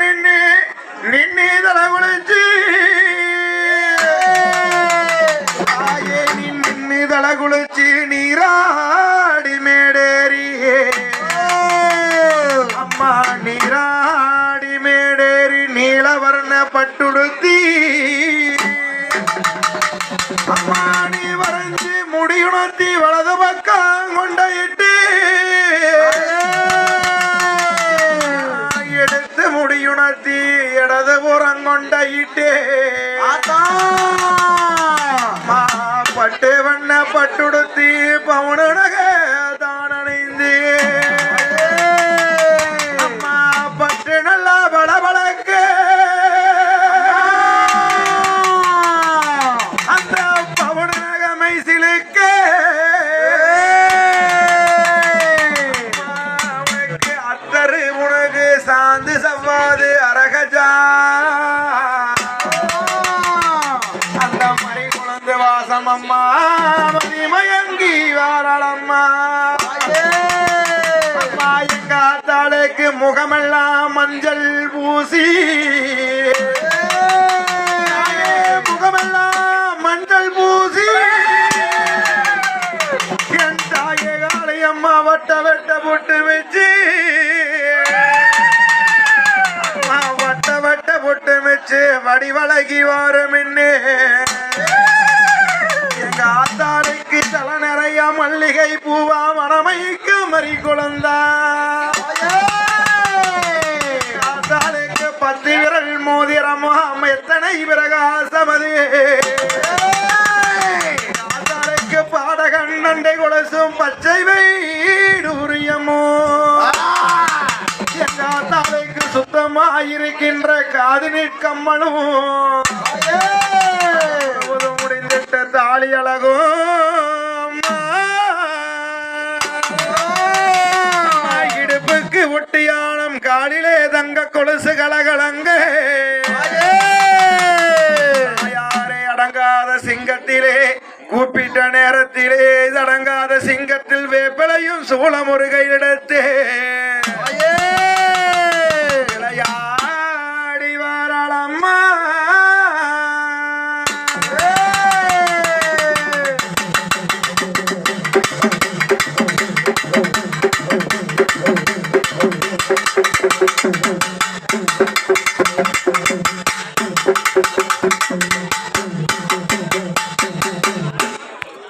நின்னு நின்னு தலை குளிச்சு தாயே நீ நின்னு தலை குளிச்சு நீராடி மேடேறியே. அம்மா நீராடி மேடேறி நீலவர்ண பட்டுடுத்தி. அம்மா நீ வரைஞ்சி முடியுணர்த்தி வலது பக்கம் கொண்டையிட்டு கொண்டையிட்டு. பட்டு வண்ண பட்டுடுத்தி பவுனுனக தான் அணைந்து. அம்மா பட்டு நல்லா பளபளக்க அந்த பவுனுனக மைசிலுக்க அத்தரு உனக்கு சாந்து சவ்வாது அரகஜா. வாசம் அம்மா மணிமயங்கி வாராளம்மா. அம்மா எங்க ஆத்தாளுக்கு முகமெல்லாம் மஞ்சள் பூசி. முகமெல்லாம் மஞ்சள் பூசி. என் தாயே காலை அம்மா வட்ட வெட்ட போட்டு வச்சு. அம்மா வட்ட வட்ட போட்டு வச்சு வடிவழகி வாரம் என்ன நிறைய மல்லிகை பூவா மனமைக்கு மறி குழந்தா. பத்து விரல் மோதிரமா எத்தனை பிரகாசமது? பாடகன் நண்டை கொலசும் பச்சை வீடுரியமோ எங்க ஆத்தாளுக்கு சுத்தமாயிருக்கின்ற காது நிற்கம்மனும் முழுவதும் முடிந்திட்ட தாலி அழகும் இடுப்புக்கு ஒட்டியானம் காலிலே தங்க கொலுசு கலகலங்க. யாரை அடங்காத சிங்கத்திலே கூப்பிட்ட நேரத்திலே அடங்காத சிங்கத்தில் வேப்பிலையும் சூளம் ஒரு கையிடத்தே Thank